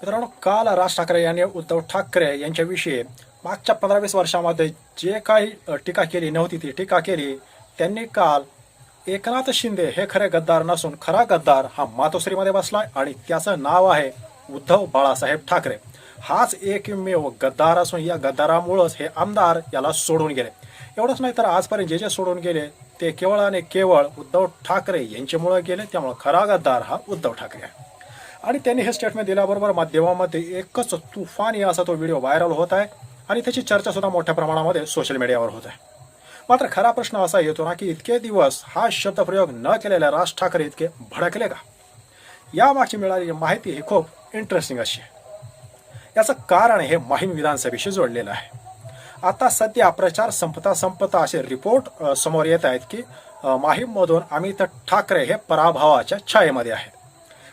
मित्रांनो काल राज ठाकरे यांनी उद्धव ठाकरे यांच्याविषयी मागच्या पंधरा वीस वर्षामध्ये जे काही टीका केली नव्हती ती टीका केली त्यांनी काल एकनाथ शिंदे हे खरे गद्दार नसून खरा गद्दार हा मातोश्रीमध्ये बसलाय आणि त्याचं नाव आहे उद्धव बाळासाहेब ठाकरे. हाच एकमेव गद्दार असून या गद्दारामुळंच हे आमदार याला सोडून गेले. एवढंच नाही तर आजपर्यंत जे जे सोडून गेले ते केवळ आणि केवळ उद्धव ठाकरे यांच्यामुळे गेले त्यामुळे खरा गद्दार हा उद्धव ठाकरे आहे. आणि त्यांनी हे स्टेटमेंट दिल्याबरोबर माध्यमामध्ये एकच तुफानी असा तो व्हिडिओ व्हायरल होत आहे आणि त्याची चर्चा सुद्धा मोठ्या प्रमाणामध्ये सोशल मीडियावर होत आहे. मात्र खरा प्रश्न असा येतो ना की इतके दिवस हा शब्दप्रयोग न केलेल्या राज ठाकरे इतके भडकले का? यामागची मिळालेली माहिती ही खूप इंटरेस्टिंग अशी आहे. याचं कारण हे माहीम विधानसभेशी जोडलेलं आहे. आता सध्या प्रचार संपता संपता असे रिपोर्ट समोर येत आहेत की माहीममधून अमित ठाकरे हे पराभवाच्या छायेमध्ये आहेत.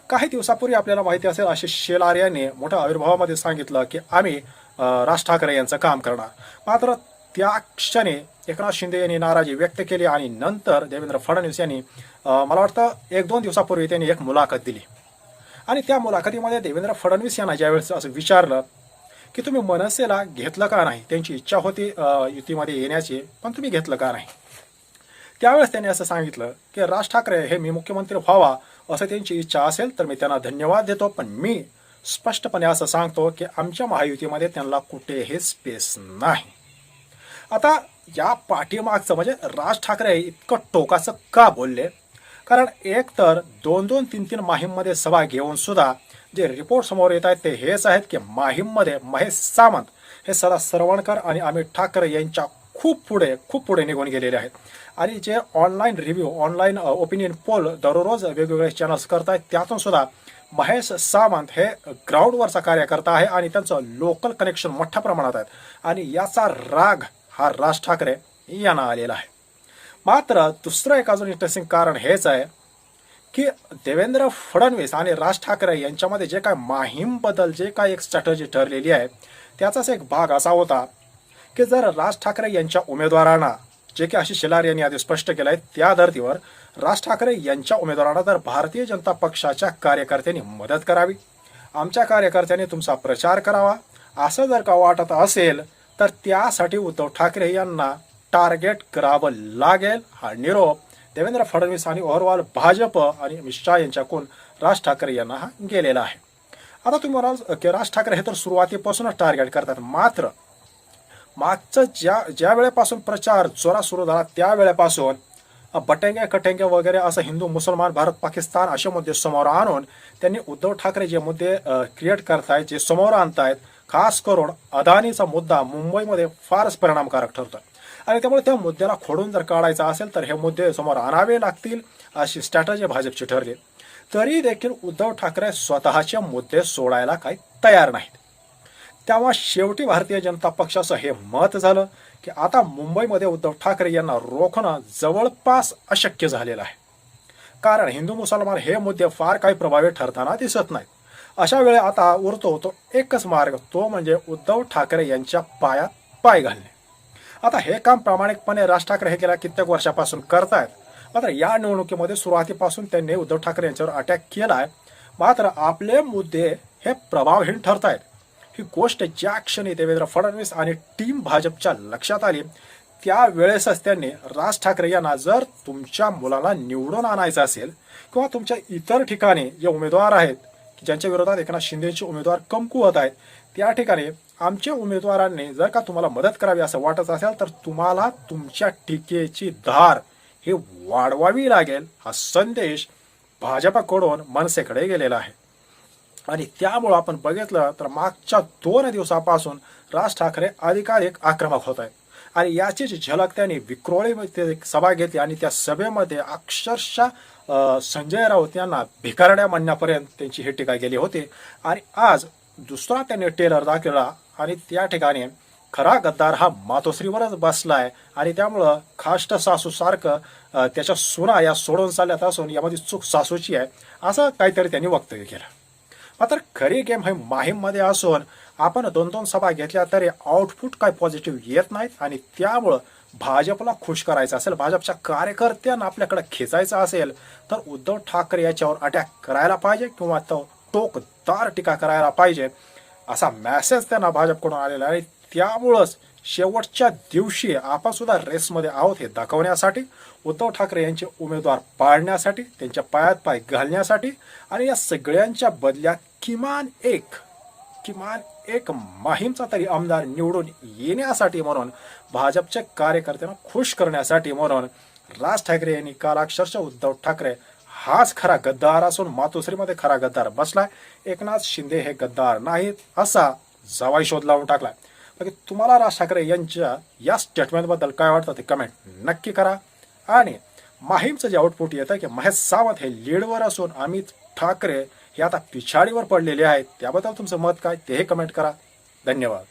काही दिवसापूर्वी आपल्याला माहिती असेल असे शेलार यांनी मोठ्या आविर्भावामध्ये सांगितलं की आम्ही राज ठाकरे यांचं काम करणार. मात्र त्या क्षणी एकनाथ शिंदे यांनी नाराजी व्यक्त केली आणि नंतर देवेंद्र फडणवीस यांनी मला वाटतं एक दोन दिवसापूर्वी त्यांनी एक मुलाखत दिली. आणि त्या मुलाखतीमध्ये देवेंद्र फडणवीस यांना ज्यावेळेस असं विचारलं की तुम्ही मनसेला घेतलं का नाही? त्यांची इच्छा होती युतीमध्ये येण्याची पण तुम्ही घेतलं का नाही? त्यावेळेस त्यांनी असं सांगितलं की राज ठाकरे हे मी मुख्यमंत्री व्हावा असं त्यांची इच्छा असेल तर मी त्यांना धन्यवाद देतो. पण मी स्पष्टपणे असं सांगतो की आमच्या महायुतीमध्ये त्यांना कुठेही स्पेस नाही. आता या पाठीमागचं म्हणजे राज ठाकरे इतकं टोकाचं का बोलले? कारण एक तर दोन दोन तीन तीन माहीममध्ये सभा घेऊन सुद्धा जे रिपोर्ट समोर येत आहेत ते हेच आहेत की माहीममध्ये महेश सामंत हे सदा सरवणकर आणि अमित ठाकरे यांच्या खूप पुढे खूप पुढे निघून गेलेले आहेत. आणि जे online review online opinion poll दररोज वेगवेगळे चॅनल्स करतायत त्यातून सुद्धा महेश सावंत हे ग्राउंडवरचा कार्यकर्ता आहे आणि त्यांचं लोकल कनेक्शन मोठ्या प्रमाणात आहेत. आणि याचा राग हा राज ठाकरे यांना आलेला आहे. मात्र दुसरं एक अजून इंटरेस्टिंग कारण हेच आहे की देवेंद्र फडणवीस आणि राज ठाकरे यांच्यामध्ये जे काय माहीमबद्दल जे काय एक स्ट्रॅटजी ठरलेली आहे त्याचाच एक भाग असा होता की जर राज ठाकरे यांच्या उमेदवारांना जे की आशिष शेलार यांनी आधी स्पष्ट केलं आहे त्या धर्तीवर राज ठाकरे यांच्या उमेदवारांना तर भारतीय जनता पक्षाच्या कार्यकर्त्यांनी मदत करावी. आमच्या कार्यकर्त्यांनी तुमचा प्रचार करावा. असं जर का वाटत असेल तर त्यासाठी उद्धव ठाकरे यांना टार्गेट करावं लागेल. हा निरोप देवेंद्र फडणवीस आणि ओव्हरऑल भाजप आणि अमित शहा यांच्याकडून राज ठाकरे यांना हा गेलेला आहे. आता तुम्ही म्हणाल की राज ठाकरे हे तर सुरुवातीपासूनच टार्गेट करतात. मात्र मागचं ज्या ज्या वेळेपासून प्रचार जोरात सुरू झाला त्या वेळेपासून बटेंगे कटेंगे वगैरे असं हिंदू मुसलमान भारत पाकिस्तान असे मुद्दे समोर आणून त्यांनी उद्धव ठाकरे जे मुद्दे क्रिएट करतायत जे समोर आणतायत खास करून अदानीचा मुद्दा मुंबईमध्ये फारच परिणामकारक ठरतोय. आणि त्यामुळे त्या मुद्द्याला खोडून जर काढायचा असेल तर हे मुद्दे समोर आणावे लागतील अशी स्ट्रॅटजी भाजपची ठरली. तरी देखील उद्धव ठाकरे स्वतःचे मुद्दे सोडायला काही तयार नाहीत. तेव्हा शेवटी भारतीय जनता पक्षाचं हे मत झालं की आता मुंबईमध्ये उद्धव ठाकरे यांना रोखणं जवळपास अशक्य झालेलं आहे. कारण हिंदू मुसलमान हे मुद्दे फार काही प्रभावी ठरताना दिसत नाहीत. अशा वेळी आता उरतो तो एकच मार्ग तो म्हणजे उद्धव ठाकरे यांच्या पायात पाय घालणे. आता हे काम प्रामाणिकपणे राज ठाकरे हे गेल्या कित्येक वर्षापासून करतायत. मात्र या निवडणुकीमध्ये सुरुवातीपासून त्यांनी उद्धव ठाकरे यांच्यावर अटॅक केलाय. मात्र आपले मुद्दे हे प्रभावहीन ठरतायत. ही गोष्ट ज्या क्षणी देवेंद्र फडणवीस आणि टीम भाजपच्या लक्षात आली त्यावेळेसच त्यांनी राज ठाकरे यांना जर तुमच्या मुलाला निवडून आणायचं असेल किंवा तुमच्या इतर ठिकाणी जे उमेदवार आहेत की ज्यांच्या विरोधात एकनाथ शिंदेचे उमेदवार कमकुवत आहेत त्या ठिकाणी आमच्या उमेदवारांनी जर का तुम्हाला मदत करावी असं वाटत असेल तर तुम्हाला तुमच्या टीकेची धार हे वाढवावी लागेल हा संदेश भाजपाकडून मनसेकडे गेलेला आहे. आणि त्यामुळं आपण बघितलं तर मागच्या दोन दिवसापासून राज ठाकरे अधिकाधिक आक्रमक होत आहेत. आणि याचीच झलक त्यांनी विक्रोळीमध्ये सभा घेतली आणि त्या सभेमध्ये अक्षरशः संजय राऊत यांना भिकारड्या म्हणण्यापर्यंत त्यांची ही टीका गेली होती. आणि आज दुसरा त्यांनी टेलर दाखवला आणि त्या ठिकाणी खरा गद्दार हा मातोश्रीवरच बसला आहे आणि त्यामुळं खाष्ट सासू सारखं त्याच्या सुना या सोडून चालल्यात असून यामध्ये चूक सासूची आहे असं काहीतरी त्यांनी वक्तव्य केलं. मात्र खरी गेम हे माहीममध्ये असून आपण दोन दोन सभा घेतल्या तरी आउटपुट काय पॉझिटिव्ह येत नाहीत आणि त्यामुळं भाजपला खुश करायचं असेल भाजपच्या कार्यकर्त्यांना आपल्याकडे खेचायचं असेल तर उद्धव ठाकरे याच्यावर अटॅक करायला पाहिजे किंवा तो टोकदार टीका करायला पाहिजे असा मेसेज त्यांना भाजपकडून आलेला आहे. त्यामुळंच शेवटच्या दिवशी आपण सुद्धा रेसमध्ये आहोत हे दाखवण्यासाठी. उद्धव ठाकरे यांचे उमेदवार पाळण्यासाठी त्यांच्या पायात पाय घालण्यासाठी आणि या सगळ्यांच्या बदल्यात किमान एक किमान एक माहीमचा तरी आमदार निवडून येण्यासाठी म्हणून भाजपच्या कार्यकर्त्यांना खुश करण्यासाठी म्हणून राज ठाकरे यांनी काल अक्षरशः उद्धव ठाकरे हाच खरा गद्दार असून मातोश्रीमध्ये खरा गद्दार बसलाय. एकनाथ शिंदे हे गद्दार नाहीत असा जवाई शोध लावून टाकलाय. बाकी तुम्हाला राज ठाकरे यांच्या या स्टेटमेंटबद्दल काय वाटतं ते कमेंट नक्की करा. आणि माहीमचं जे आउटपुट येतं की महेश सावंत हे लीडवर असून अमित ठाकरे हे आता पिछाडीवर पडलेले आहेत. त्याबद्दल तुमचं मत काय तेही कमेंट करा. धन्यवाद.